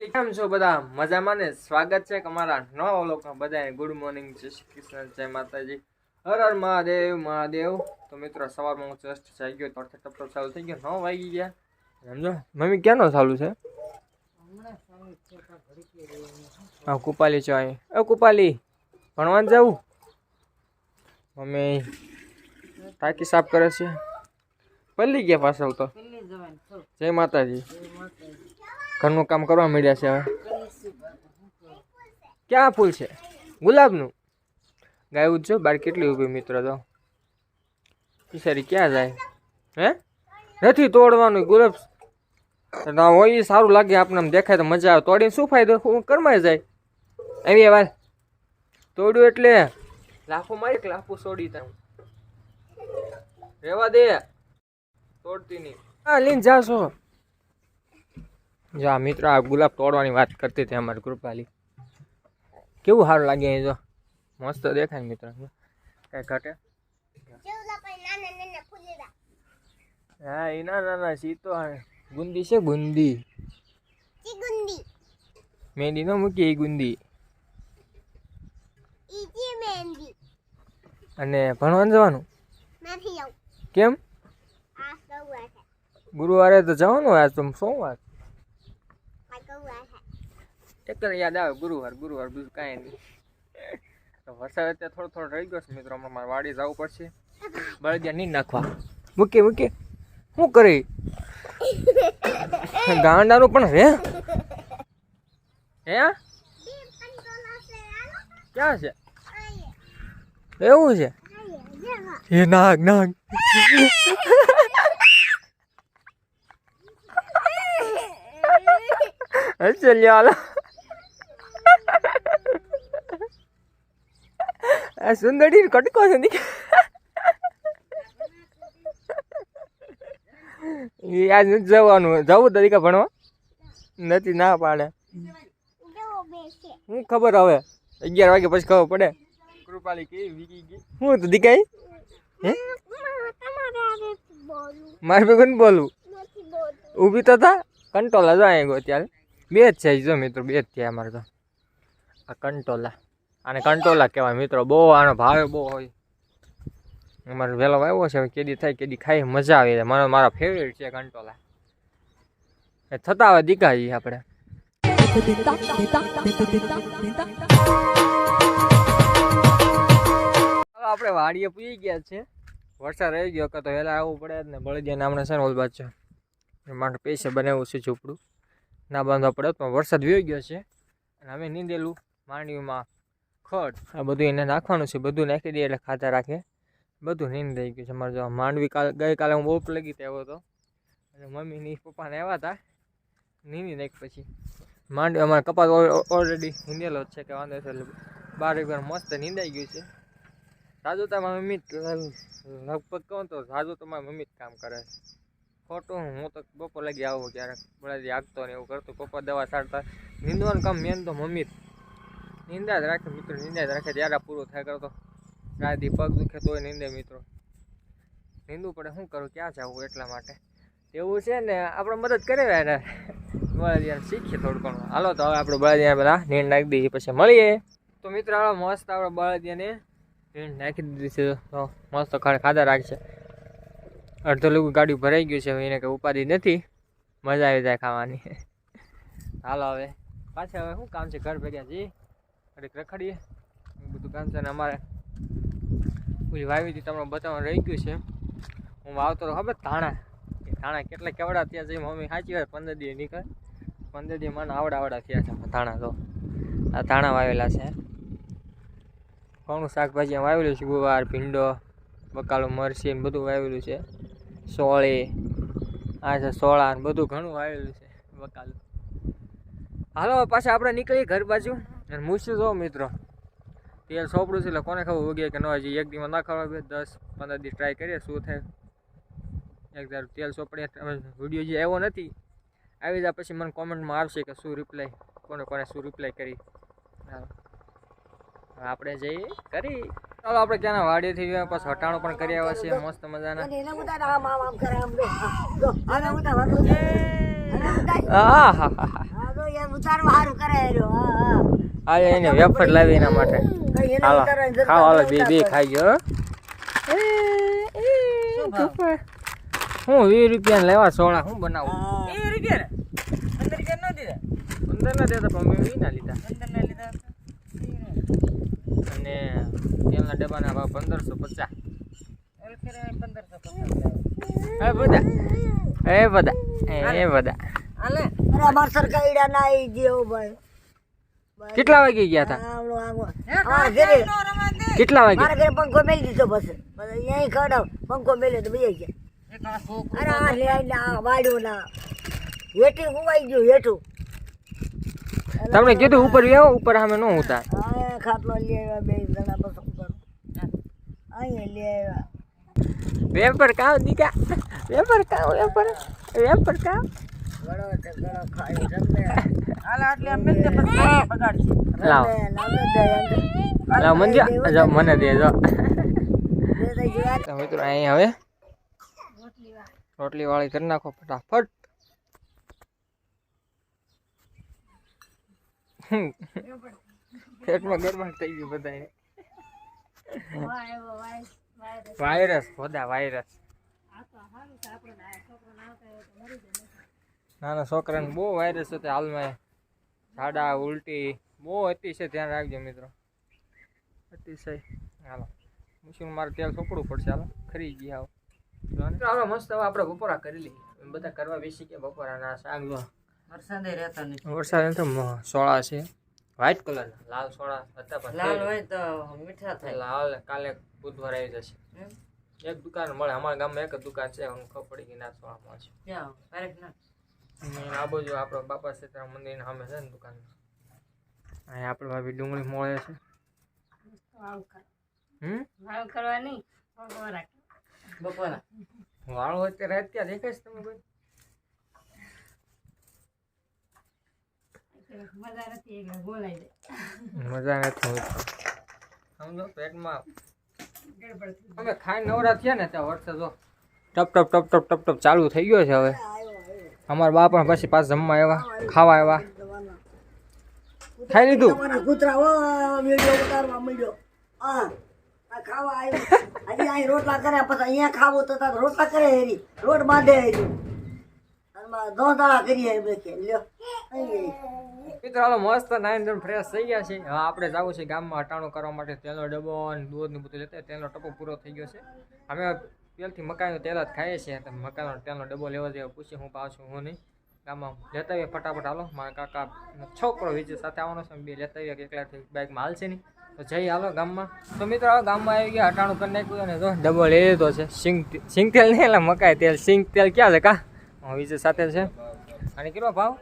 કેમ છો બધા? મજામાં ને? સ્વાગત છે અમારા નવા લોકો બધાને ગુડ મોર્નિંગ જય શ્રી કૃષ્ણ જય માતાજી. હર હર મહાદેવ મહાદેવ. તો મિત્રો સવારમાં હું જસ્ટ જાઈ ગયો તો ટપટપ ચાલુ થઈ ગયો. નવ વાગી ગયા. સમજો? મમ્મી ક્યાંનો ચાલુ છે? હા કુપાલી છો અહીં. એ કુપાલી ભણવા જવું મમ્મી ટાંકી સાફ કરે છે. પલ્લી ગયા પાછળ તો? જય માતાજી. ઘરનું કામ કરવા માંડ્યા છે હવે. ક્યાં ફૂલ છે? ગુલાબનું? ગાયું જ બાર કેટલી ઊભી મિત્ર તો? બિચારી ક્યાં જાય? હે? નથી તોડવાનું ગુલાબ. ના, હોય એ સારું લાગે આપણને દેખાય તો મજા આવે. તોડીને શું ફાયદો? હું કરમાય જાય. એવી વાત તોડ્યું એટલે. લાફો મારી લાફો છોડી તા રેવા દે. તોડતી નહીં. હા, લઈને જાશો. જો આ મિત્ર આ ગુલાબ તોડવાની વાત કરતી હતી અમારી કૃપાલી. કેવું સારું લાગે જો? મસ્ત દેખાય ને મિત્ર. કઈ ઘટે? હા એ ના ના ના હા. ગુંદી છે ગુંદી. મહેંદી ન મૂકી એ ગુંદી. અને ભણવાનું જવાનું? કેમ? ગુરુવારે તો જવાનું આજ તો સોમવાર. જ યાદ આવે, ગુરુવાર ગુરુવાર, બીજું કાંઈ નહીં. વરસાદ અત્યારે થોડો થોડો રહી ગયો છે મિત્રો હમણાં મારે વાડી જવું પડશે. બળદિયા નહીં નાખવા. મૂકે મૂકે. શું કરે? ગાંડાનું પણ હે? હે? ક્યાં છે? એવું છે? એ નાગ નાગ. ચાલ્યો હાલો આ સુંદરી કટકો છે ની આજ નથી જવાનું જવું તરીકે ભણવા નથી ના પાડે હું ખબર હવે અગિયાર વાગે પછી ખબર પડે કૃપાલી કેવી વીકી ગઈ હું તો દીકાઈ હે મારે ભેગું બોલવું ઊભી તો થા કંટોલા અહીં ગયો ત્યારે બે જ છે જો મિત્રો, બે જ થયા અમારે તો. આ કંટોલા. આને કંટોલા કહેવાય મિત્રો. બહુ આનો ભાવે બહુ હોય. અમારે વહેલો આવ્યો છે કેદી થાય, કેદી ખાઈ મજા આવી જાય મારો, મારા ફેવરેટ છે કંટોલા. એ થતા હવે દીકાઈ આપણે. આપણે વાડીએ પૂરી ગયા છે. વરસાદ રહી ગયો કે તો વહેલા આવવું પડે ને. બળદિયા નામના છે ને ઓલ બાજુ. છે માટે પૈસા બનાવવું છે ઝૂંપડું. ના બાંધવા પડે પણ વરસાદ વ્યો ગયો છે. અને અમે નીંદેલું માંડવીમાં ખડ, આ બધું એને નાખવાનું છે. બધું નાખી દઈએ એટલે ખાતા રાખે. બધું નીંદ થઈ ગયું છે. અમારે જો માંડવી કાલ, ગઈકાલે હું બહુ લગી આવ્યો હતો. અને મમ્મીની પપ્પાને આવ્યા હતા. નીંદી નાખ પછી. માંડવી, અમારે કપાસ ઓલરેડી નીંદેલો જ છે કે વાંધો છે એટલે બાર એક વાર મસ્ત નીંદાઈ ગયું છે. સાજુ તમારી મમ્મી લગભગ કહું તો સાજુ તમારી મમ્મી જ કામ કરે છે. ખોટું હું તો બપોર લાગી આવું ક્યારેક. બળાદી આગતો ને એવું કરતો. પપ્પા દવા સારતા. નીંદવાનું કામ મેન તો મમ્મી જ. નિંદા જ રાખે મિત્રો, નિંદા જ રાખે. ત્યારે પૂરું થાય કરતો. રાતી પગ દુખે તોય નીંદે મિત્રો. નીંદવું પડે, શું કરું? ક્યાં જવું એટલા માટે? એવું છે ને, આપણે મદદ કરે એને બળદિયાને શીખીએ થોડું ઘણું. હાલો તો હવે આપણે બળાજી બધા નીંદ નાખી દઈએ, પછી મળીએ. તો મિત્રો મસ્ત આપણે બળદિયાને નીંદ નાખી દીધી છે. તો મસ્ત ખાડે ખાધા રાખશે. અડધો લોકો ગાડી ભરાઈ ગયું છે, હવે એને કંઈ ઉપાધિ નથી. મજા આવી જાય ખાવાની. હાલો હવે. પાછા હવે શું કામ છે? ઘર ભેગ્યા જઈએ ઘડીક રખડીએ. બધું કામ છે ને અમારે. ઓલી વાવી હતી, તમને બતાવવાનું રહી ગયું છે. હું વાવતો ખબર ધાણા? એ ધાણા કેટલા કેવડા થયા છે મમ્મી સાચી વાત, પંદર દી નીકળે પંદર દી મને આવડા આવડા થયા છે ધાણા તો. આ ધાણા વાવેલા છે. ઘણું શાકભાજી વાવેલું છે, ગુવાર, ભીંડો, બકાલો મરસી બધું વાવેલું છે. સોળી, આ છે સોળા બધું ઘણું આવેલું છે વકાલ. હાલો પાછા આપણે નીકળીએ ઘર બાજુ. અને મૂસ્યું જો મિત્રો. તેલ સોપડું છે એટલે કોને ખબર ઉગે કે ન હજી એક દીમાં ના ખબર દસ, પંદર દી ટ્રાય કરીએ, શું થાય. એક ધારું તેલ સોપડીએ. વીડિયો જે આવ્યો નથી, આવી જાય પછી મને કોમેન્ટમાં આવશે કે શું રિપ્લાય કોને કોને શું રિપ્લાય કરી. આપણે જઈએ, કરી. ચાલો આપણે ક્યાંના વાડીએથી ગયા પછી હટાણો પણ કરી આવ્યા છીએ મસ્ત મજાના. હા હા હા. હા ઉતારવા સારું કરે હા હા. એને વેફર લાવી એના માટે. હાલો ઉતારવાની હાલો બે બે ખાઈ ગયો હું. વીસ રૂપિયા લેવા સોળા હું બનાવું? હા. પંદર ના દેતા પણ મેં અંદર ના લીધા? અને તેલના ડબ્બાના ભાવ પંદરસો પચાસ. એ બધા એ બધા એ બધા. અમાર સરકારીડા ના આવી ગયો ભાઈ. કેટલા વાગે ગયા હતા કેટલા વાગે? મારા ઘરે પંખો મેલી દીધો બસ અહીં ખવડાવ પંખો મેલ્યો તો બીજા ગયા. અરે આ લે આ આ વાડ્યો ના હેઠી હુવાઈ ગયું હેઠું. તમને કીધું ઉપર વ્યાવો ઉપર સામે ન ઉતાર. ખાટલો લઈ આવ્યા બે જણા બસ ઉપર. અહીંયા લઈ આવ્યા. વેપર કાવ દીકા. વેપર કાવ વેપર. વેપર કાવ. મને દે જો. મિત્રો અહીં હવે રોટલી વાળી કરી નાખો ફટાફટ. પેટમાં ગરમાટ થઈ ગયું બધા વાયરસ. ખોદા વાયરસ. નાના છોકરાને બહુ વાયરસ હતો હાલમાં. ઝાડા ઉલટી બહુ અતિશય ધ્યાન રાખજો મિત્રો. અતિશય. હાલો. મુશ્કેલ મારે તેલ સોપડવું પડશે. હાલો ખરી ગયા હાલો મસ્ત હવે આપણે બપોરા કરી લઈએ. બધા કરવા બેસી ગયા બપોરાના શાક વરસાદે રહેતા નથી. વરસાદ તો સોળા છે. વ્હાઈટ કલરના લાલ સોળા હતા પણ લાલ હોય તો મીઠા થાય. લાલ કાલે બુધવાર આવી જશે. એક દુકાન મળે. અમારા ગામમાં એક જ દુકાન છે. હું ખબર પડી ગઈ ના સોળામાં છે. ક્યાં? આ બાજુ આપણો બાપા સીતારામ મંદિરના સામે છે ને દુકાન. અહીંયા આપણે ભાભી ડુંગળી મળે છે. હમ? બપોરા વાળો અત્યારે અત્યારે દેખાય છે તમે કોઈ. મજા નથી સમજો પેટમાં અમે ખાઈ નવરા થયા ને ત્યાં વરસાદ જો. ટપ ટપ ટપ ટપ ટપ ટપ ચાલુ થઈ ગયો છે હવે. અમારા બા પણ પછી પાછા જમવા આવ્યા ખાવા આવ્યા. ખાઈ લીધું? કૂતરા ઉતારવા મળ્યો હા ખાવા આવ્યું. હજી અહીં રોટલા કરે પછી અહીંયા ખાવું તો રોટલા કરે હેરી. રોટ બાંધે હેરી. ધોધાળા મિત્રો મસ્ત નાઈન ફ્રેશ થઈ ગયા છે. હા આપણે જવું છે ગામમાં હટાણું કરવા માટે. તેલનો ડબ્બો અને દૂધ ને બધું લેતા તેલનો ટપો પૂરો થઈ ગયો છે. અમે તેલથી મકાઈનું તેલ જ ખાઈએ છીએ. તો મકાઈનો તેલનો ડબ્બો લેવા જેવો પૂછીએ હું પાછું હું નહીં. ગામમાં લેતા આવીએ ફટાફટ. હાલો, મારા કાકા છોકરો વિજય સાથે આવવાનો છે. બે લેતા આવીએ એકલાથી બાઇકમાં હાલશે નહીં. તો જઈ હાલો ગામમાં. તો મિત્રો હાલો ગામમાં આવી ગયા હટાણું કરી નાખ્યું અને જો ડબ્બો લઈ લીધો છે. સિંગ સિંગ તેલ નહીં, એટલે મકાઈ તેલ. સિંગ તેલ ક્યાં છે કા? વિજય સાથે છે? અને કેટલો ભાવ?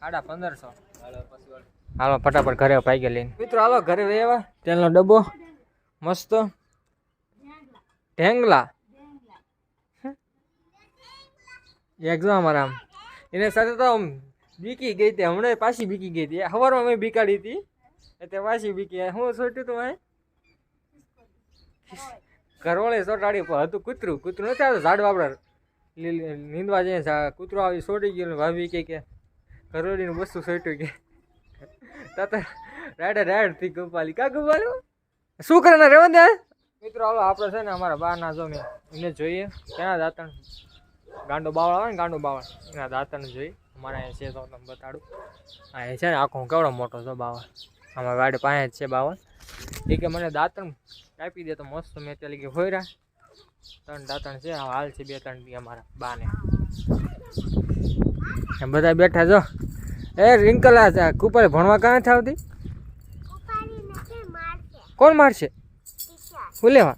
સાડા પંદરસો. હાલો, ફટાફટ ઘરે ભાઈ લઈને. મિત્રો, હાલો, ઘરે રહેવા તેલનો ડબ્બો. મસ્ત. ઢેંગલા. એક્ઝામ આરામ. એને સાથે તો આમ બીકી ગઈ હતી, હમણાં પાછી બીકી ગઈ હતી. સવારમાં મેં બીકાડી હતી. એટલે પાછી બીકી. હું સોટ્યું તું અહીં ઘરવાળે ચોટાડી હતું કૂતરું. કૂતરું નથી આવતું ઝાડવા આપણે લીલી- નીંદવા જઈએ કૂતરો આવી સોટી ગયો ભાભી કે કે ઘરવાળીનું વસ્તુ સોટ્યું કે. તાતા રાડે રાડથી ગોપાલી. કા ગોપાલું? શું કરે ને રેવન દે? મિત્રો, હાલો, આપણે છે ને અમારા બહાર ના જો મેં એને જોઈએ. ક્યાં દાંતણ? ગાંડો બાવળ આવે ને ગાંડો બાવળ. એના દાંતણ જોઈ અમારા અહીંયા છે તો તમને બતાડું. એ છે ને આખો કેવડો મોટો છો બાવળ. અમારા વાડે પાસે જ છે બાવળ. એ કે મને દાંતણ કાપી દે તો મસ્ત મેં ત્યાં હોય હોયરા. ત્રણ દાંતણ છે હાલ છે બે ત્રણ અમારા બાને. એમ બધા બેઠા જો એ રિંકલ આ કુપર ભણવા કાં નથી આવતી? કોણ મારશે હું લેવા?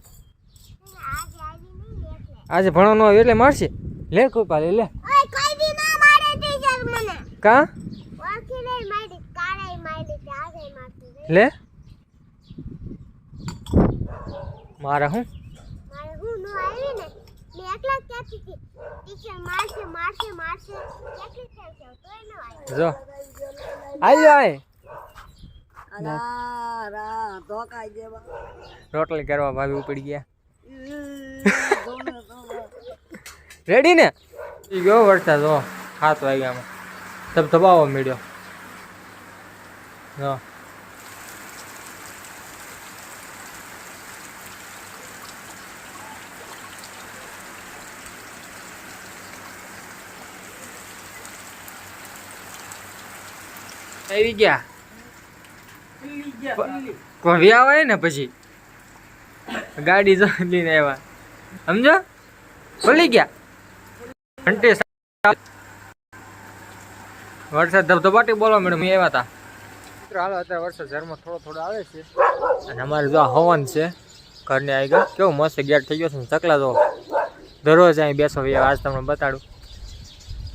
આજે ભણવાનું આવ્યું એટલે મારશે લે કુપારી લે. કા? લે. મારા હું? જો આવ્યો આય રા રા ધોકાઈ દેવા રોટલી કરવા ભાભી ઉપડી ગયા. રેડી ને? એ ગયો વરસાદ જો હાથ વાગ્યામાં. ધબધબાવો મેળ્યો જો. આવી ગયા? કોઈ આવે ને પછી? ગાડી જો લઈને આવ્યા. સમજો? ભૂલી ગયા? ઘંટી વરસાદ ધબધબાટી બોલો મેડમ આવ્યા હતા મિત્રો હાલો અત્યારે વરસાદ ઝરમાં થોડો થોડો આવે છે. અને અમારે જો આ હવન છે ઘરની આવી ગયો. કેવો મસ્ત ગેટ થઈ ગયો છે ને ચકલા જો. દરરોજ અહીં બેસો આજ તમને બતાડું.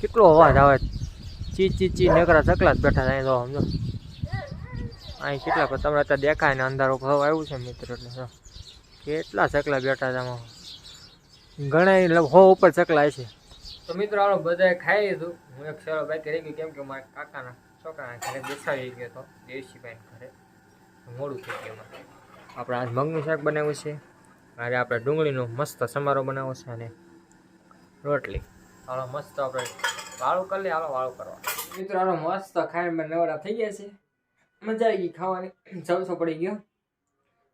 કેટલો અવાજ આવે. ચી ચી ચી નકરા ચકલા જ બેઠા થાય તો સમજો. અહીં કેટલા પણ તમને અત્યારે દેખાય ને અંધારો ભાવ આવ્યું છે મિત્રો, એટલે કેટલા ચકલા બેઠા છે આમાં. ઘણા હો ઉપર ચકલા છે તો મિત્રો આપણે બધાએ ખાઈ લીધું. હું એક સારો બાકી રહી ગયું, કેમ કે મારા કાકાના છોકરાના ઘરે બેસાડી ગયો હતો દેવસીભાઈ ઘરે. મોડું થઈ ગયું આપણે આજ મગનું શાક બનાવ્યું છે. આજે આપણે ડુંગળીનો મસ્ત સમારો બનાવ્યો છે અને રોટલી. હાલો, મસ્ત આપણે વાળું કરી લે, હાલો વાળું કરવા મિત્રો, આનો મસ્ત ખાઈને નવરા થઈ ગયા છે. મજા આવી ગઈ ખાવાની. ચવસો પડી ગયો.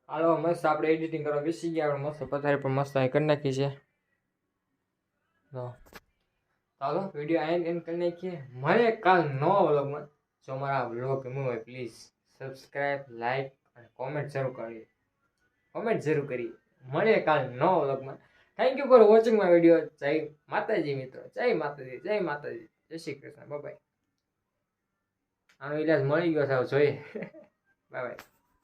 હાલો, મસ્ત આપણે એડિટિંગ કરવા બેસી ગયા. આપણે મસ્ત પથારી પણ મસ્ત અહીં કરી નાખી છે. ચાલો વીડિયો આઈને એન્ડ કરી નાખીએ. મળે કાલ નવા વ્લોગમાં. જો મારા વ્લોગ ગમ્યો હોય પ્લીઝ સબસ્ક્રાઈબ લાઈક અને કોમેન્ટ જરૂર કરીએ કોમેન્ટ જરૂર કરીએ મળે કાલ નવા વ્લોગમાં. Thank you for watching my video જય માતાજી મિત્રો. જય માતાજી જય માતાજી જય શ્રી કૃષ્ણ બાય આનો ઇલાજ મળી ગયો સાવ, જોઈએ. Bye bye